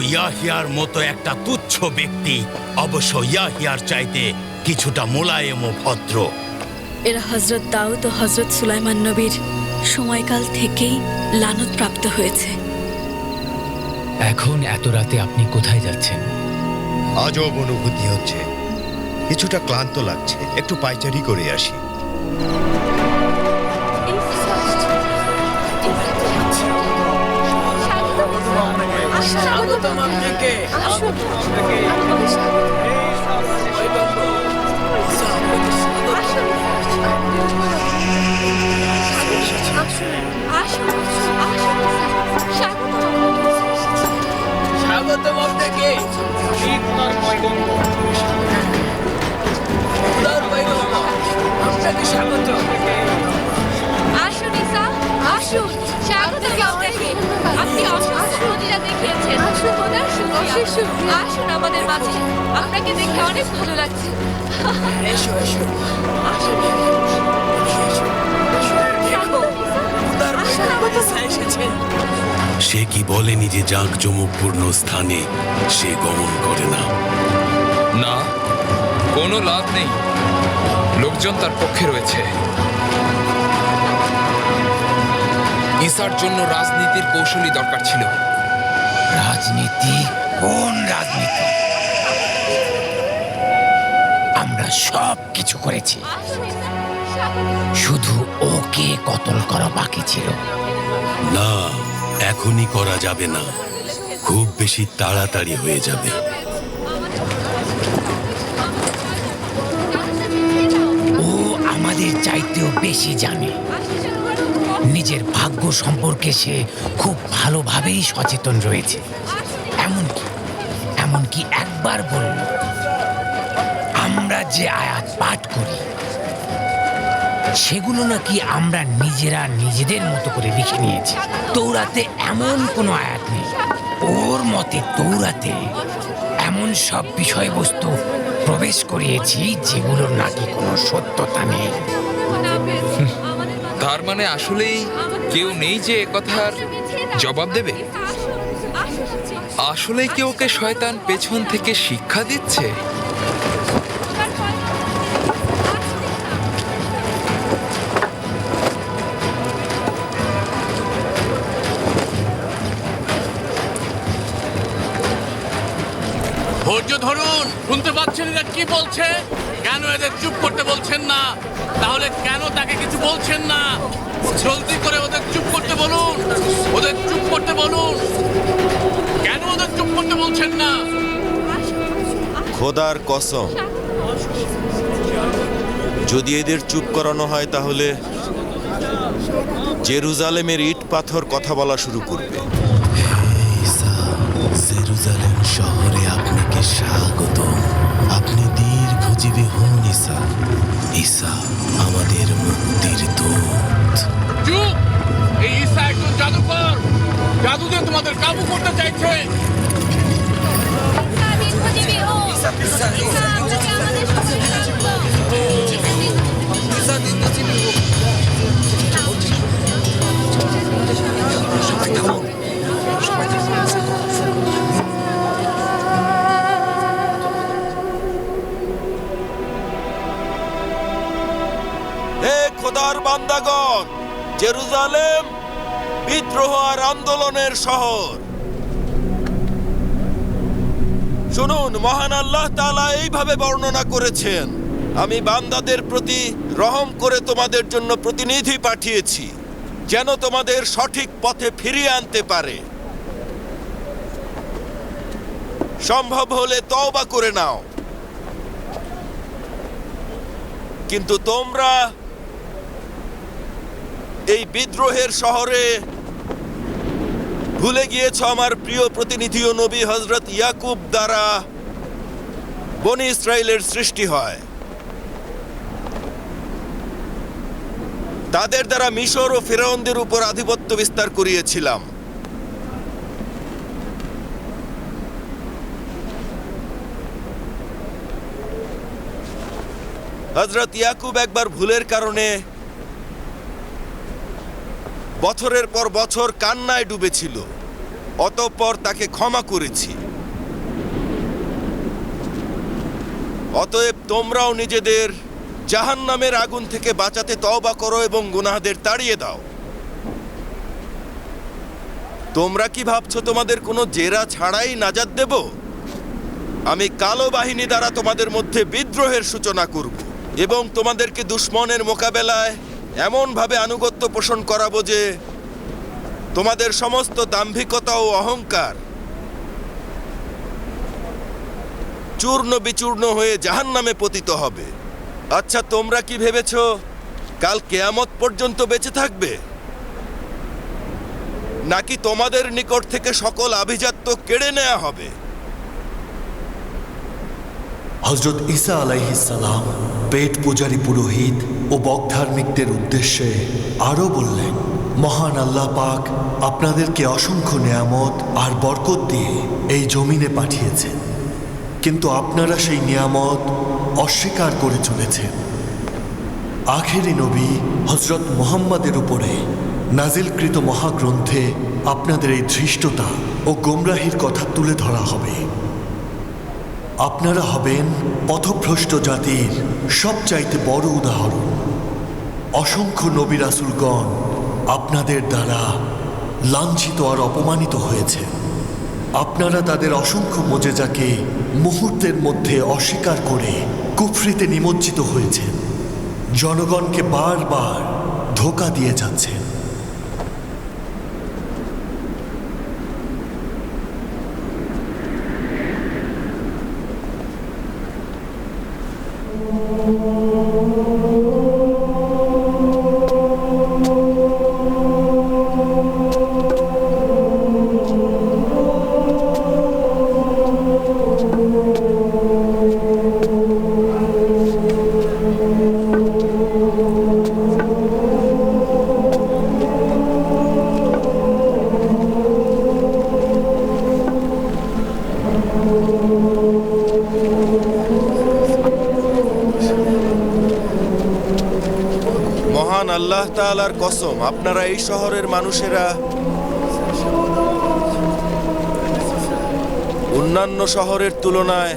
ইয়াহিয়ার মতো একটা তুচ্ছ ব্যক্তি। অবশ্য ইয়াহিয়ার চাইতে কিছুটা মোলায়েম ও ভদ্র। এরা হজরত দাউদ ও হজরত সুলাইমান নবীর সময়কাল থেকেই লানত প্রাপ্ত হয়েছে। এখন এত রাতে আপনি কোথায় যাচ্ছেন? আজব অনুভূতি হচ্ছে। কিছুটা ক্লান্ত লাগছে। একটু পাইচারি করে আসি। স্বাগতম আপনাকে। স্বাগতম আপনাকে। পয়গম্বর, আপনাকে স্বাগত আসুন আসুন। স্বাগত আপনাকে। আপনি অসংখ্য মদিনা আসুন আমাদের মাঝে। আপনাকে দেখে অনেক ভালো লাগছে। এসো এসো। আসুন সে কি বলেনি যে জাঁক জমকপূর্ণ স্থানে সে গমন করে না? না কোনো লাভ নেই। লোকজন তার পক্ষে রয়েছে। ঈসার জন্য রাজনীতির কৌশলী দরকার ছিল। রাজনীতি কোন রাজনীতি। আমরা সব কিছু করেছি। শুধু ওকে কতল করা বাকি ছিল। না এখনই করা যাবে না। খুব বেশি তাড়াতাড়ি হয়ে যাবে। ও আমাদের চাইতেও বেশি জানে। নিজের ভাগ্য সম্পর্কে সে খুব ভালোভাবেই সচেতন রয়েছে। একবার বলল, আমরা যে আয়াত পাঠ করি, সেগুলো নাকি আমরা নিজেরা নিজেদের মতো করে লিখে নিয়েছি। তৌরাতে এমন কোনো আয়াত নেই। ওর মতে তৌরাতে এমন সব বিষয়বস্তু প্রবেশ করিয়েছি যেগুলোর নাকি কোনো সত্যতা নেই। তার মানে আসলেই কেউ নেই যে কথার জবাব দেবে? আসলেই কি ওকে শয়তান পেছন থেকে শিক্ষা দিচ্ছে? ধৈর্য ধরুন, শুনতে পাচ্ছেন এরা কি বলছে? কেন এদের চুপ করতে বলছেন না? তাহলে কেন তাকে কিছু বলছেন না? জলদি করে ওদের চুপ করতে বলুন, ওদের চুপ করতে বলুন। করতে বলছেন না। খোদার কসম। যদি এদের চুপ করানো হয় তাহলে জেরুজালেমের ইট পাথর কথা বলা শুরু করবে। জেরুজালেম শহরে আপনাকে স্বাগত আপনি দীর্ঘজীবী হন ঈসা। ঈসা আমাদের মুক্তির দূত। এই ঈসা একজন জাদুকর। জাদু তোমাদের কাবু করতে চাইছে। করেছেন। আমি বান্দাদের প্রতি রহম করে তোমাদের জন্য প্রতিনিধি পাঠিয়েছি, যেন তোমাদের সঠিক পথে ফিরিয়ে আনতে পারে। সম্ভব হলে তওবা করে নাও। কিন্তু তোমরা এই বিদ্রোহের শহরে ভুলে গিয়েছ আমার প্রিয় প্রতিনিধি ও নবী হজরত ইয়াকুব দ্বারা বনি ইসরায়েলের সৃষ্টি হয়। তাদের দ্বারা মিশর ও ফেরাউনদের উপর আধিপত্য বিস্তার করিয়েছিলাম। হজরত ইয়াকুব একবার ভুলের কারণে বছরের পর বছর কান্নায় ডুবেছিল, অতঃপর তাকে ক্ষমা করেছি। অতএব তোমরাও নিজেদের জাহান্নামের আগুন থেকে বাঁচাতে তওবা করো এবং গুনাহদের তাড়িয়ে দাও। তোমরা কি ভাবছ তোমাদের কোনো জেরা ছাড়াই নাজাত দেব? আমি কালো বাহিনী দ্বারা তোমাদের মধ্যে বিদ্রোহের সূচনা করব এবং তোমাদেরকে দুশ্মনের মোকাবেলায় এমনভাবে আনুগত্য পোষণ করাবো যে তোমাদের সমস্ত দাম্ভিকতা ও অহংকার চূর্ণ বিচূর্ণ হয়ে জাহান্নামে পতিত হবে। আচ্ছা তোমরা কি ভেবেছ কাল কেয়ামত পর্যন্ত বেঁচে থাকবে? নাকি তোমাদের নিকট থেকে সকল আভিজাত্য কেড়ে নেওয়া হবে? হজরত ঈসা আলাইহিসালাম পেট পূজারী পুরোহিত ও বকধার্মিকদের উদ্দেশ্যে আরও বললেন, মহান আল্লাহ পাক আপনাদেরকে অসংখ্য নেয়ামত আর বরকত দিয়ে এই জমিনে পাঠিয়েছেন। কিন্তু আপনারা সেই নিয়ামত অস্বীকার করে চলেছেন। আখেরি নবী হজরত মোহাম্মদের উপরে নাজিলকৃত মহাগ্রন্থে আপনাদের এই ধৃষ্টতা ও গোমরাহির কথা তুলে ধরা হবে। আপনারা হবেন পথভ্রষ্ট জাতির সবচাইতে বড় উদাহরণ। অসংখ্য নবী রাসুলগণ আপনাদের দ্বারা লাঞ্ছিত আর অপমানিত হয়েছে আপনারা তাদের অসংখ্য মোজেজাকে মুহূর্তের মধ্যে অস্বীকার করে কুফরিতে নিমজ্জিত হয়েছেন। জনগণকে বারবার ধোকা দিয়ে যাচ্ছেন আল্লাহ তাআলার কসম, আপনারা এই শহরের মানুষেরা অন্যান্য শহরের তুলনায়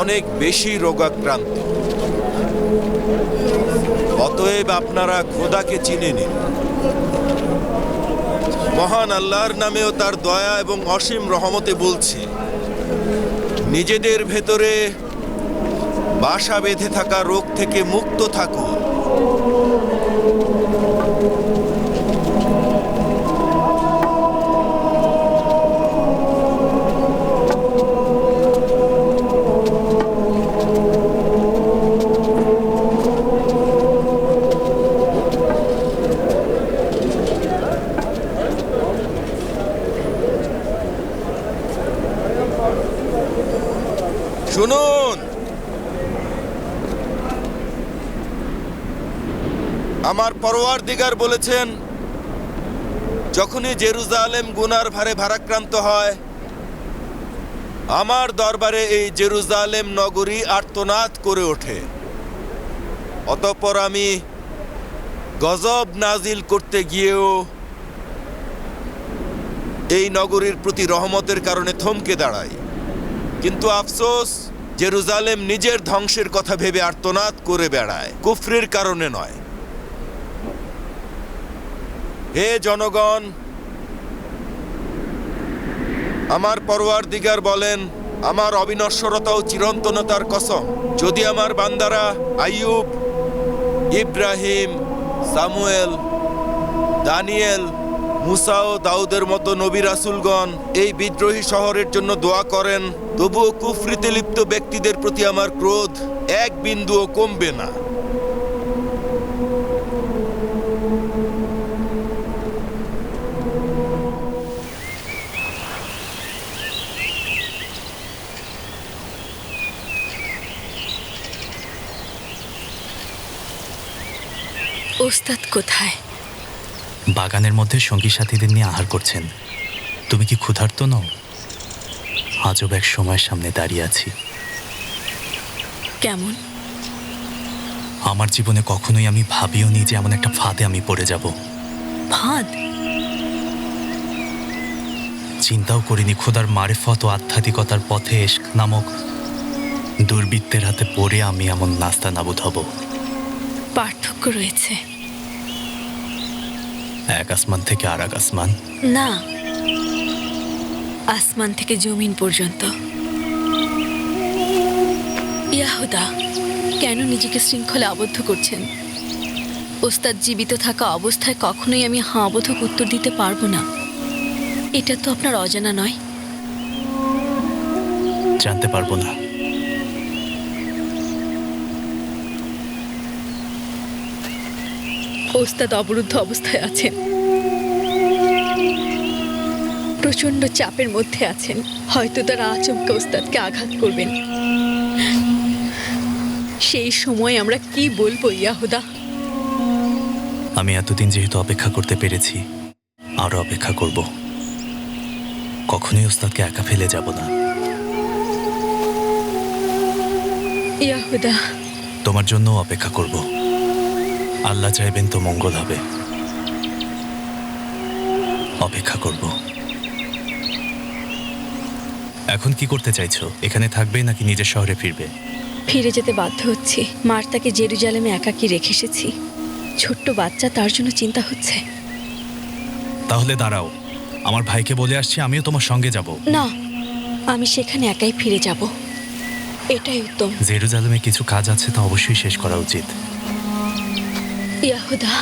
অনেক বেশি রোগাক্রান্ত। অতএব আপনারা খোদাকে চিনে নিন। মহান আল্লাহর নামেও তার দয়া এবং অসীম রহমতে বলছি, নিজেদের ভেতরে বাসা বেঁধে থাকা রোগ থেকে মুক্ত থাকুন। পরোয়ার দিগার বলেছেন, যখনই জেরুজালেম গুনার ভারে ভারাক্রান্ত হয়, আমার দরবারে এই জেরুজালেম নগরী আর্তনাদ করে ওঠে। অতঃপর আমি গজব নাজিল করতে গিয়েও এই নগরীর প্রতি রহমতের কারণে থমকে দাঁড়াই। কিন্তু আফসোস, জেরুজালেম নিজের ধ্বংসের কথা ভেবে আর্তনাদ করে বেড়ায়। কুফরির কারণে নয়। হে জনগণ, আমার পরোয়ার দিগার বলেন, আমার অবিনশ্বরতা ও চিরন্তনতার কসম। যদি আমার বান্দারা Ayub, Ibrahim, Samuel, Daniel, Musa ও দাউদের মতো নবী রাসুলগণ এই বিদ্রোহী শহরের জন্য দোয়া করেন, তবুও কুফরিতে লিপ্ত ব্যক্তিদের প্রতি আমার ক্রোধ এক বিন্দুও কমবে না। ওস্তাদ কোথায়? বাগানের মধ্যে সঙ্গী সাথীদের নিয়ে আহার করছেন। তুমি কি ক্ষুধার্ত নও? আজব এক সময়ের সামনে দাঁড়িয়ে আছি। কেমন? আমার জীবনে কখনোই আমি ভাবিও নি যে এমন একটা ফাঁদে আমি পড়ে যাব। ফাঁদ? চিন্তাও করিনি খোদার মারেফত ও আধ্যাত্মিকতার পথে এশক নামক দুর্বৃত্তের হাতে পড়ে আমি এমন নাস্তা নাবুদ হব। পার্থক্য রয়েছে। এক আসমান থেকে আর এক আসমান। না আসমান থেকে জমিন পর্যন্ত। ইয়াহুদা কেন নিজেকে শৃঙ্খলে আবদ্ধ করছেন? ওস্তাদ জীবিত থাকা অবস্থায় কখনোই আমি হাঁ বোধক উত্তর দিতে পারব না। এটা তো আপনার অজানা নয়। জানতে পারব না। ওস্তাদ অবরুদ্ধ অবস্থায় আছেন। প্রচণ্ড চাপের মধ্যে আছেন। হয়তো তারা আচমকা ওস্তাদকে আঘাত করবেন। সেই সময় আমরা কি বলব ইয়াহুদা? আমি এতদিন যেহেতু অপেক্ষা করতে পেরেছি আরও অপেক্ষা করব। কখনোই ওস্তাদকে একা ফেলে যাব না। ইয়াহুদা। তোমার জন্য অপেক্ষা করব। আল্লাহ চাইবেন তো মঙ্গল হবে। অপেক্ষা করব। এখন কি করতে চাইছো? এখানে থাকবে নাকি নিজের শহরে ফিরবে? ফিরে যেতে বাধ্য হচ্ছি। মার্তাকে জেরুজালেমে একাকি রেখে এসেছি। ছোট্ট বাচ্চা তার জন্য চিন্তা হচ্ছে। তাহলে দাঁড়াও। আমার ভাইকে বলে আসছি আমিও তোমার সঙ্গে যাব। না আমি সেখানে একাই ফিরে যাব। এটাই উত্তম। জেরুজালেমে কিছু কাজ আছে তা অবশ্যই শেষ করা উচিত। ইয়াহুদা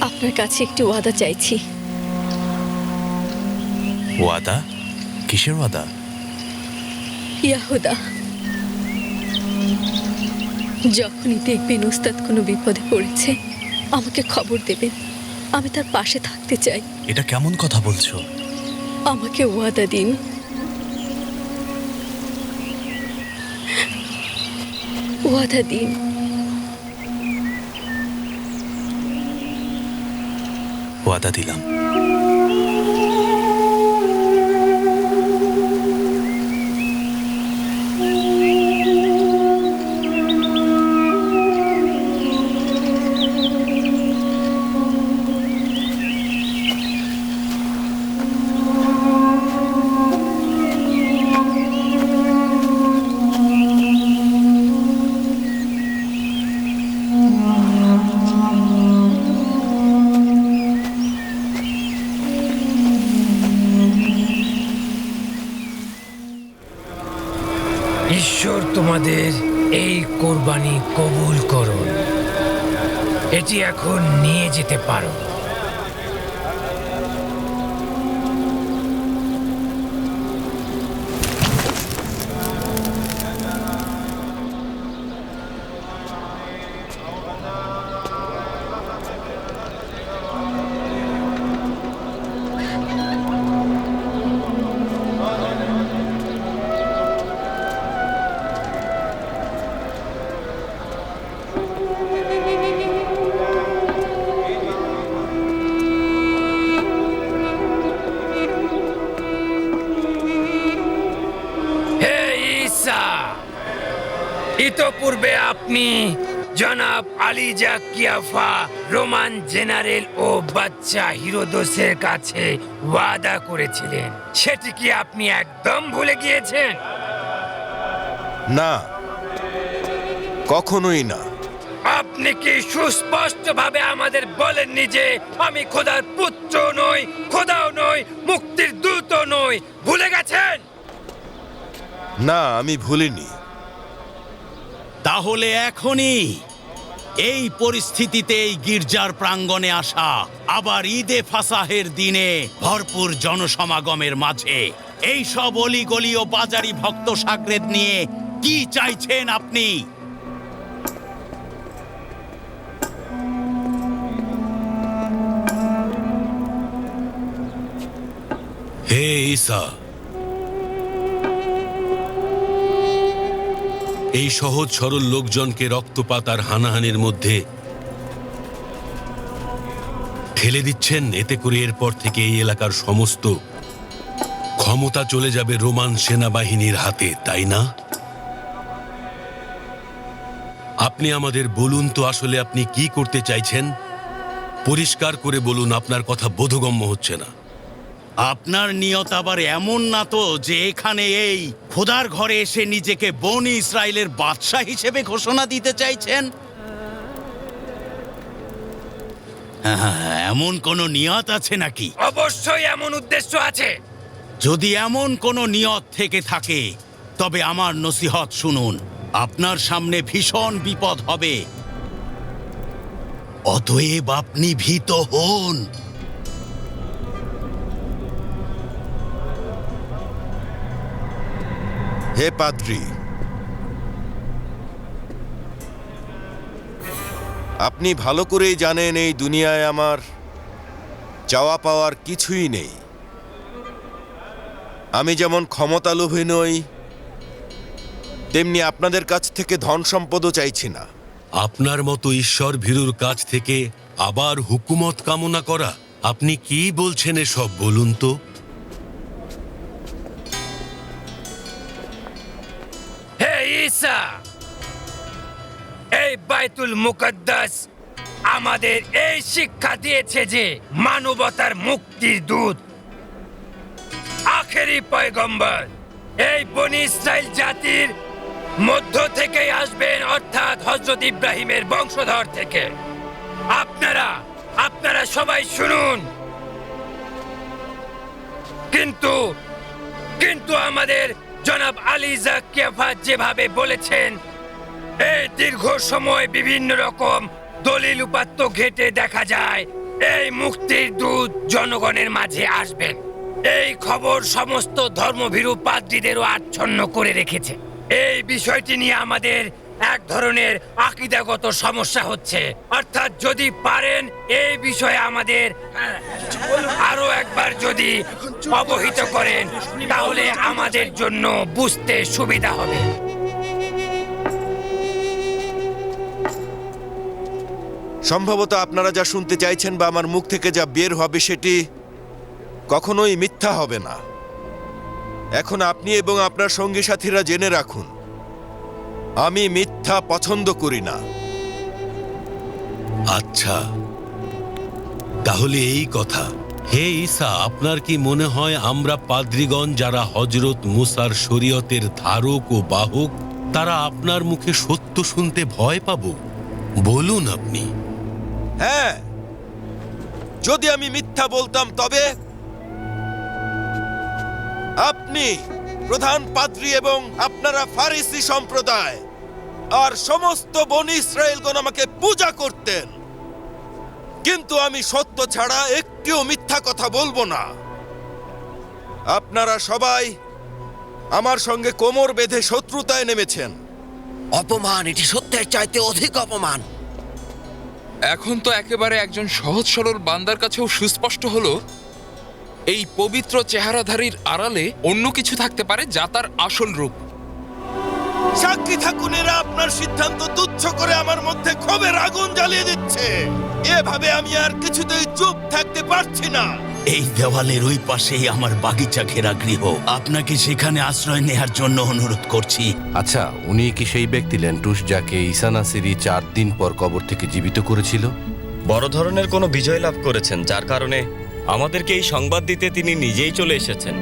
আপনার কাছে একটি ওয়াদা চাইছি। ওয়াদা? কিসের ওয়াদা? ইয়াহুদা যখনই দেখবেন উস্তাদ কোনো বিপদে পড়েছে আমাকে খবর দেবেন। আমি তার পাশে থাকতে চাই। এটা কেমন কথা বলছো? আমাকে ওয়াদা দিন। ওয়াদা দিন। ওয়াদা দিলাম। যেতে পারো। ইতপূর্বে আপনি জনাব আলী জাকিয়াফা রোমান জেনারেল ও বাচ্চা হিরোদোসের কাছে ওয়াদা করেছিলেন। সেটি কি আপনি একদম ভুলে গিয়েছেন? না কখনোই না। আপনি কি সুস্পষ্টভাবে আমাদের বলেননি যে আমি খোদার পুত্র নই খোদাও নই মুক্তির দূত নই? ভুলে গেছেন? না আমি ভুলিনি। তাহলে এখনই এই পরিস্থিতিতে এই গির্জার প্রাঙ্গণে আসা আবার ঈদে ফাসাহের দিনে ভরপুর জনসমাগমের মাঝে। এই সব অলিগলি ও বাজারি ভক্ত সাকরেদ নিয়ে কি চাইছেন আপনি? হে ঈসা এই সহজ সরল লোকজনকে রক্তপাত আর হানাহানির মধ্যে ঠেলে দিচ্ছেন। এতে করে এরপর থেকে এই এলাকার সমস্ত ক্ষমতা চলে যাবে রোমান সেনাবাহিনীর হাতে, তাই না? আপনি আমাদের বলুন তো আসলে আপনি কি করতে চাইছেন? পরিষ্কার করে বলুন, আপনার কথা বোধগম্য হচ্ছে না। আপনার নিয়ত আবার এমন না তো যে এখানে এই খোদার ঘরে এসে নিজেকে বনি ইসরায়েলের বাদশাহ হিসেবে ঘোষণা দিতে চাইছেন? হ্যাঁ, এমন কোনো নিয়ত আছে নাকি? অবশ্যই এমন উদ্দেশ্য আছে। যদি এমন কোনো নিয়ত থেকে থাকে তবে আমার নসিহত শুনুন আপনার সামনে ভীষণ বিপদ হবে। অতএব আপনি ভীত হন। হে পাদ্রী। আপনি ভালো করেই জানেন এই দুনিয়ায় আমার চাওয়া পাওয়ার কিছুই নেই। আমি যেমন ক্ষমতা লোভী নই, তেমনি আপনাদের কাছ থেকে ধন সম্পদও চাইছি না। আপনার মতো ঈশ্বর ভীরুর কাছ থেকে আবার হুকুমত কামনা করা, আপনি কি বলছেন এসব বলুন তো? এই বাইতুল মুকদ্দাস আমাদের এই শিক্ষা দিয়েছে যে মানবতার মুক্তির দূত। আখেরি পয়গম্বর, এই বনি ইসরায়েল জাতির মধ্য থেকে আসবেন অর্থাৎ হজরত ইব্রাহিমের বংশধর থেকে। আপনারা আপনারা সবাই শুনুন। কিন্তু কিন্তু আমাদের জনাব আলী জাকিয়াফা যেভাবে বলেছেন এই দীর্ঘ সময় বিভিন্ন রকম দলিল উপাত্ত ঘেটে দেখা যায়। এই মুক্তির দূত জনগণের মাঝে আসবেন। এই খবর সমস্ত ধর্মভীরু পাদ্রীদেরও আচ্ছন্ন করে রেখেছে। এই বিষয়টি নিয়ে আমাদের এক ধরনের আকিদাগত সমস্যা হচ্ছে। অর্থাৎ যদি পারেন, এই বিষয়ে আমাদের আরও একবার যদি অবহিত করেন, তাহলে আমাদের জন্য বুঝতে সুবিধা হবে। সম্ভবত আপনারা যা শুনতে চাইছেন বা আমার মুখ থেকে যা বের হবে সেটি কখনোই মিথ্যা হবে না। এখন আপনি এবং আপনার সঙ্গী সাথীরা জেনে রাখুন, আমি মিথ্যা পছন্দ করি না। আচ্ছা তাহলে এই কথা। হে ঈসা, আপনার কি মনে হয় আমরা পাদ্রীগণ যারা হজরত মুসার শরীয়তের ধারক ও বাহক, তারা আপনার মুখে সত্য শুনতে ভয় পাব? বলুন আপনি। হ্যাঁ। যদি আমি মিথ্যা বলতাম তবে আপনি প্রধান পাদ্রী এবং আপনারা ফারিসি সম্প্রদায় আর সমস্ত বনি ইসরায়েলগণ আমাকে পূজা করতেন। কিন্তু আমি সত্য ছাড়া একটিও মিথ্যা কথা বলব না। আপনারা সবাই আমার সঙ্গে কোমর বেঁধে শত্রুতায় নেমেছেন। অপমান, এটি সত্যের চাইতে অধিক অপমান। এখন তো একেবারে একজন সহজ সরল বান্দার কাছেও সুস্পষ্ট হলো, এই পবিত্র চেহারাধারীর আড়ালে অন্য কিছু থাকতে পারে যা তার আসল রূপ। সাক্ষী থাকুন, এরা আপনার সিদ্ধান্ত তুচ্ছ করে আমার মধ্যে ক্ষোভের আগুন জ্বালিয়ে দিচ্ছে। এভাবে আমি আর কিছুতেই চুপ থাকতে পারছি না। এই দেওয়ালের ওই পাশেই আমার বাগিচা ঘেরা গৃহ। আপনাকে সেখানে আশ্রয় নেওয়ার জন্য অনুরোধ করছি। আচ্ছা উনি কি সেই ব্যক্তি ল্যান্টুস যাকে ইসানাসিরি চার দিন পর কবর থেকে জীবিত করেছিল? বড় ধরনের কোনো বিজয় লাভ করেছেন যার কারণে আমাদেরকে এই সংবাদ দিতে তিনি নিজেই চলে এসেছেন।